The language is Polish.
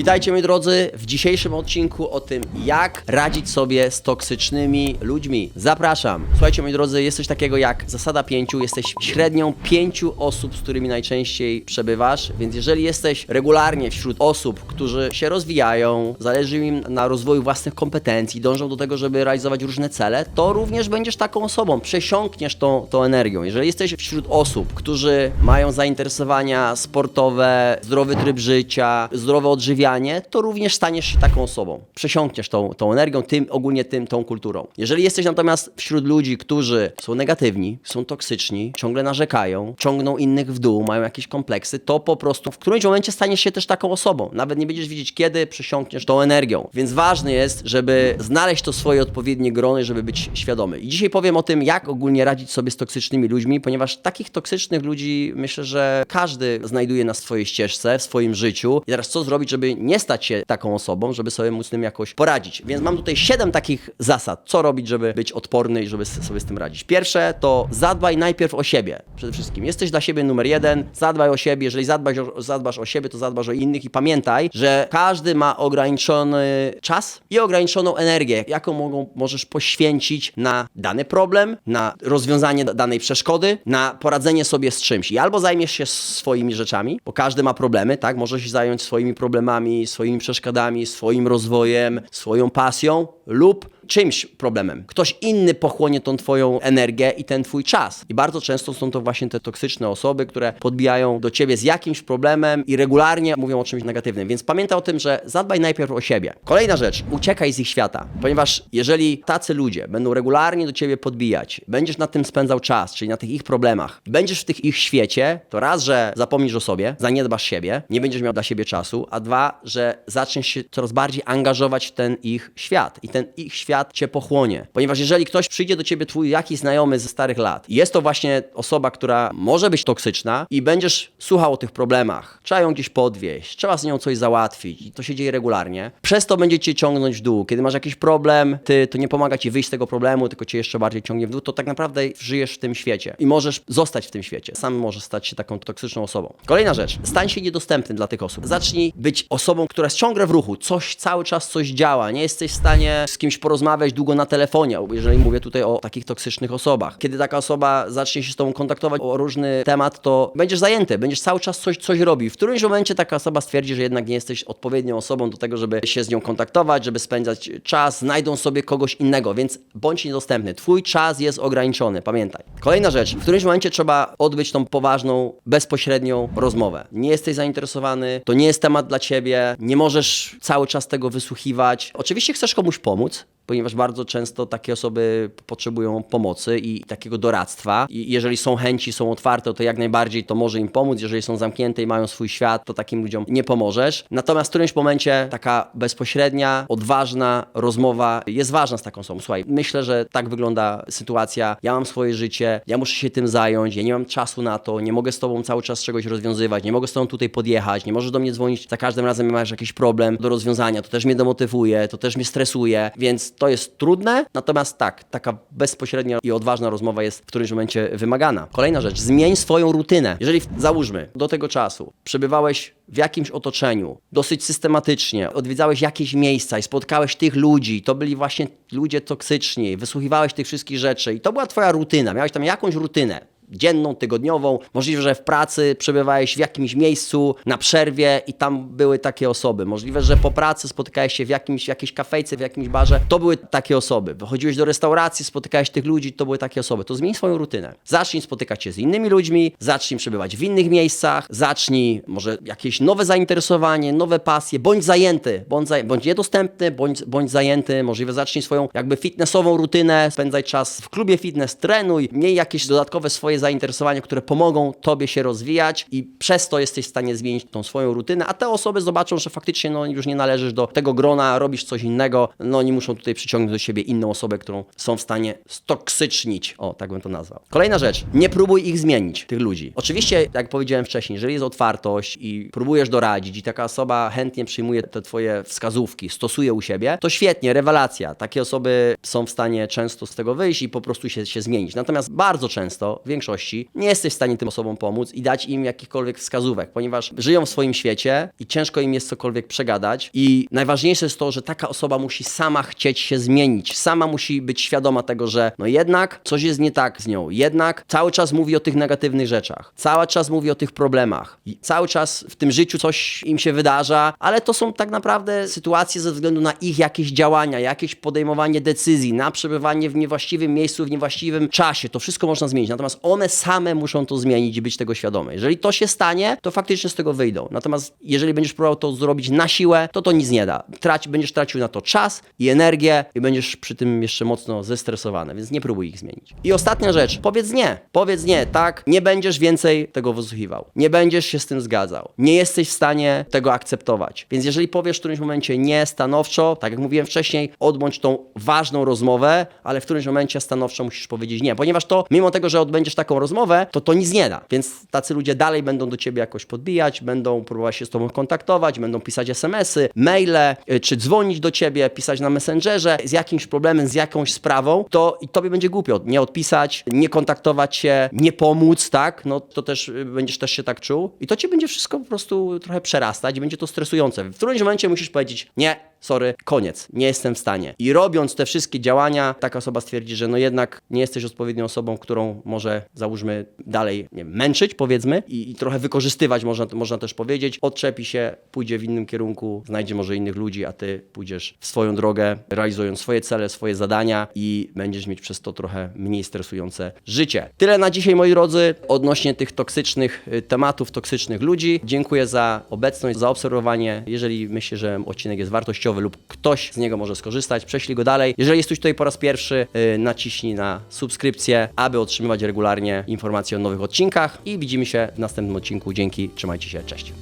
Witajcie moi drodzy w dzisiejszym odcinku o tym, jak radzić sobie z toksycznymi ludźmi. Zapraszam. Słuchajcie moi drodzy, jest coś takiego jak zasada pięciu. Jesteś średnią pięciu osób, z którymi najczęściej przebywasz, więc jeżeli jesteś regularnie wśród osób, którzy się rozwijają, zależy im na rozwoju własnych kompetencji, dążą do tego, żeby realizować różne cele, to również będziesz taką osobą. Przesiąkniesz tą, tą energią. Jeżeli jesteś wśród osób, którzy mają zainteresowania sportowe, zdrowy tryb życia, zdrowe odżywianie, to również staniesz się taką osobą. Przesiąkniesz tą, tą energią, tym ogólnie tym, tą kulturą. Jeżeli jesteś natomiast wśród ludzi, którzy są negatywni, są toksyczni, ciągle narzekają, ciągną innych w dół, mają jakieś kompleksy, to po prostu w którymś momencie staniesz się też taką osobą. Nawet nie będziesz wiedzieć, kiedy przesiąkniesz tą energią. Więc ważne jest, żeby znaleźć to swoje odpowiednie grono i żeby być świadomy. I dzisiaj powiem o tym, jak ogólnie radzić sobie z toksycznymi ludźmi, ponieważ takich toksycznych ludzi myślę, że każdy znajduje na swojej ścieżce, w swoim życiu. I teraz co zrobić, żeby nie stać się taką osobą, żeby sobie móc z tym jakoś poradzić. Więc mam tutaj siedem takich zasad, co robić, żeby być odporny i żeby sobie z tym radzić. Pierwsze to zadbaj najpierw o siebie. Przede wszystkim jesteś dla siebie numer jeden, zadbaj o siebie. Jeżeli zadbasz o, zadbasz o siebie, to zadbasz o innych i pamiętaj, że każdy ma ograniczony czas i ograniczoną energię, jaką mogą, możesz poświęcić na dany problem, na rozwiązanie da- danej przeszkody, na poradzenie sobie z czymś. I albo zajmiesz się swoimi rzeczami, bo każdy ma problemy, tak? Możesz się zająć swoimi problemami, swoimi przeszkodami, swoim rozwojem, swoją pasją lub czymś problemem. Ktoś inny pochłonie tą twoją energię i ten twój czas. I bardzo często są to właśnie te toksyczne osoby, które podbijają do ciebie z jakimś problemem i regularnie mówią o czymś negatywnym. Więc pamiętaj o tym, że zadbaj najpierw o siebie. Kolejna rzecz, uciekaj z ich świata, ponieważ jeżeli tacy ludzie będą regularnie do ciebie podbijać, będziesz na tym spędzał czas, czyli na tych ich problemach, będziesz w tych ich świecie, to raz, że zapomnisz o sobie, zaniedbasz siebie, nie będziesz miał dla siebie czasu, a dwa, że zaczniesz się coraz bardziej angażować w ten ich świat i ten ich świat cię pochłonie. Ponieważ jeżeli ktoś przyjdzie do ciebie, twój jakiś znajomy ze starych lat, jest to właśnie osoba, która może być toksyczna i będziesz słuchał o tych problemach, trzeba ją gdzieś podwieźć, trzeba z nią coś załatwić i to się dzieje regularnie, przez to będzie cię ciągnąć w dół. Kiedy masz jakiś problem, ty, to nie pomaga ci wyjść z tego problemu, tylko cię jeszcze bardziej ciągnie w dół, to tak naprawdę żyjesz w tym świecie i możesz zostać w tym świecie. Sam możesz stać się taką toksyczną osobą. Kolejna rzecz, stań się niedostępny dla tych osób. Zacznij być osobą, która jest ciągle w ruchu, coś cały czas coś działa, nie jesteś w stanie z kimś porozmawiać długo na telefonie, jeżeli mówię tutaj o takich toksycznych osobach. Kiedy taka osoba zacznie się z tobą kontaktować o różny temat, to będziesz zajęty, będziesz cały czas coś, coś robił. W którymś momencie taka osoba stwierdzi, że jednak nie jesteś odpowiednią osobą do tego, żeby się z nią kontaktować, żeby spędzać czas, znajdą sobie kogoś innego, więc bądź niedostępny. Twój czas jest ograniczony, pamiętaj. Kolejna rzecz, w którymś momencie trzeba odbyć tą poważną, bezpośrednią rozmowę. Nie jesteś zainteresowany, to nie jest temat dla ciebie, nie możesz cały czas tego wysłuchiwać. Oczywiście chcesz komuś pomóc, ponieważ bardzo często takie osoby potrzebują pomocy i takiego doradztwa. I jeżeli są chęci, są otwarte, to jak najbardziej to może im pomóc. Jeżeli są zamknięte i mają swój świat, to takim ludziom nie pomożesz. Natomiast w którymś momencie taka bezpośrednia, odważna rozmowa jest ważna z taką osobą. Słuchaj, myślę, że tak wygląda sytuacja. Ja mam swoje życie, ja muszę się tym zająć, ja nie mam czasu na to, nie mogę z tobą cały czas czegoś rozwiązywać, nie mogę z tobą tutaj podjechać, nie możesz do mnie dzwonić za każdym razem, masz jakiś problem do rozwiązania. To też mnie demotywuje, to też mnie stresuje, więc to jest trudne. Natomiast tak, taka bezpośrednia i odważna rozmowa jest w którymś momencie wymagana. Kolejna rzecz, zmień swoją rutynę. Jeżeli załóżmy do tego czasu przebywałeś w jakimś otoczeniu dosyć systematycznie, odwiedzałeś jakieś miejsca i spotkałeś tych ludzi, to byli właśnie ludzie toksyczni, wysłuchiwałeś tych wszystkich rzeczy i to była twoja rutyna, miałeś tam jakąś rutynę dzienną, tygodniową. Możliwe, że w pracy przebywałeś w jakimś miejscu na przerwie i tam były takie osoby. Możliwe, że po pracy spotykałeś się w jakimś, jakiejś kafejce, w jakimś barze. To były takie osoby. Wychodziłeś do restauracji, spotykałeś tych ludzi, to były takie osoby. To zmień swoją rutynę. Zacznij spotykać się z innymi ludźmi, zacznij przebywać w innych miejscach, zacznij może jakieś nowe zainteresowanie, nowe pasje. Bądź zajęty, bądź, zaj- bądź niedostępny, bądź, bądź zajęty. Możliwe zacznij swoją jakby fitnessową rutynę, spędzaj czas w klubie fitness, trenuj, miej jakieś dodatkowe swoje zainteresowania, które pomogą tobie się rozwijać i przez to jesteś w stanie zmienić tą swoją rutynę, a te osoby zobaczą, że faktycznie no, już nie należysz do tego grona, robisz coś innego, no oni muszą tutaj przyciągnąć do siebie inną osobę, którą są w stanie stoksycznić, o tak bym to nazwał. Kolejna rzecz, nie próbuj ich zmienić, tych ludzi. Oczywiście, jak powiedziałem wcześniej, jeżeli jest otwartość i próbujesz doradzić i taka osoba chętnie przyjmuje te twoje wskazówki, stosuje u siebie, to świetnie, rewelacja. Takie osoby są w stanie często z tego wyjść i po prostu się, się zmienić. Natomiast bardzo często, większość większości nie jesteś w stanie tym osobom pomóc i dać im jakichkolwiek wskazówek, ponieważ żyją w swoim świecie i ciężko im jest cokolwiek przegadać. I najważniejsze jest to, że taka osoba musi sama chcieć się zmienić, sama musi być świadoma tego, że no jednak coś jest nie tak z nią, jednak cały czas mówi o tych negatywnych rzeczach, cały czas mówi o tych problemach, i cały czas w tym życiu coś im się wydarza, ale to są tak naprawdę sytuacje ze względu na ich jakieś działania, jakieś podejmowanie decyzji, na przebywanie w niewłaściwym miejscu, w niewłaściwym czasie. To wszystko można zmienić. Natomiast one same muszą to zmienić i być tego świadome. Jeżeli to się stanie, to faktycznie z tego wyjdą. Natomiast jeżeli będziesz próbował to zrobić na siłę, to to nic nie da. Trać, będziesz tracił na to czas i energię i będziesz przy tym jeszcze mocno zestresowany, więc nie próbuj ich zmienić. I ostatnia rzecz, powiedz nie. Powiedz nie, tak? Nie będziesz więcej tego wysłuchiwał. Nie będziesz się z tym zgadzał. Nie jesteś w stanie tego akceptować. Więc jeżeli powiesz w którymś momencie nie stanowczo, tak jak mówiłem wcześniej, odbądź tą ważną rozmowę, ale w którymś momencie stanowczo musisz powiedzieć nie, ponieważ to, mimo tego, że odbędziesz taką rozmowę, to to nic nie da. Więc tacy ludzie dalej będą do ciebie jakoś podbijać, będą próbować się z tobą kontaktować, będą pisać SMS-y, maile, y, czy dzwonić do ciebie, pisać na Messengerze z jakimś problemem, z jakąś sprawą, to i tobie będzie głupio nie odpisać, nie kontaktować się, nie pomóc, tak? No to też y, będziesz też się tak czuł i to cię będzie wszystko po prostu trochę przerastać i będzie to stresujące. W którymś momencie musisz powiedzieć nie, sorry, koniec, nie jestem w stanie. I robiąc te wszystkie działania, taka osoba stwierdzi, że no jednak nie jesteś odpowiednią osobą, którą może, załóżmy, dalej nie wiem, męczyć, powiedzmy, i, i trochę wykorzystywać, można, można też powiedzieć. Odczepi się, pójdzie w innym kierunku, znajdzie może innych ludzi, a ty pójdziesz w swoją drogę, realizując swoje cele, swoje zadania i będziesz mieć przez to trochę mniej stresujące życie. Tyle na dzisiaj, moi drodzy, odnośnie tych toksycznych y, tematów, toksycznych ludzi. Dziękuję za obecność, za obserwowanie. Jeżeli myślicie, że odcinek jest wartościowy lub ktoś z niego może skorzystać, prześlij go dalej. Jeżeli jesteś tutaj po raz pierwszy, yy, naciśnij na subskrypcję, aby otrzymywać regularnie informacje o nowych odcinkach i widzimy się w następnym odcinku. Dzięki, trzymajcie się, cześć.